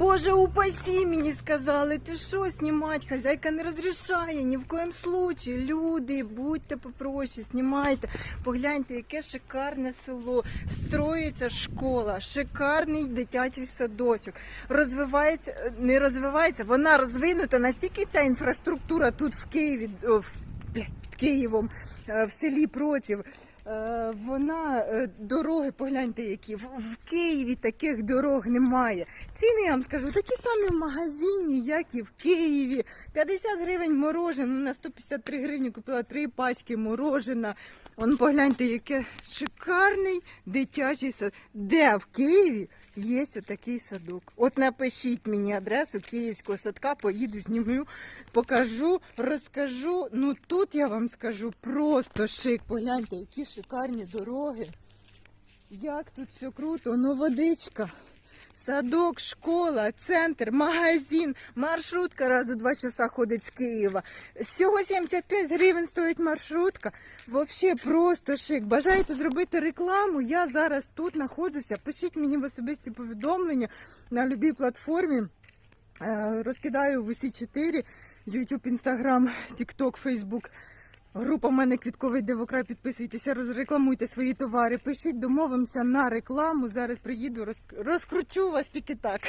Боже, упасі мені сказали, ти що знімати? Хазяйка не розрішає ні в коєму случаї. Люди, будьте попроще, знімайте. Погляньте, яке шикарне село. Строїться школа, шикарний дитячий садочок. Розвивається, не розвивається, вона розвинута настільки ця інфраструктура тут в Києві, в, під Києвом, е, в селі Протів. Е, Вона е, дороги, погляньте, які в, Києві таких дорог немає. Ціни я вам скажу такі самі в магазині, як і в Києві. 50 гривень мороженого, на 153 гривні купила три пачки морожена. Вон погляньте, яке шикарний дитячий сад. Де в Києві є отакий садок? От напишіть мені адресу київського садка, поїду, знімлю, покажу, розкажу. Ну тут я вам скажу просто шик. Погляньте, які шикарні дороги. Як тут все круто, ну водичка. Садок, школа, центр, магазин, маршрутка раз у два часа ходить з Києва. Всього 75 гривень стоїть маршрутка. Взагалі просто шик. Бажаєте зробити рекламу? Я зараз тут знаходжуся. Пишіть мені в особисті повідомлення на будь-якій платформі. Е, Розкидаю в усі чотири: YouTube, Instagram, TikTok, Facebook. Група в мене квітковий дивокрай. Підписуйтеся, розрекламуйте свої товари. Пишіть, домовимося на рекламу. Зараз приїду, роз- розкручу вас тільки так.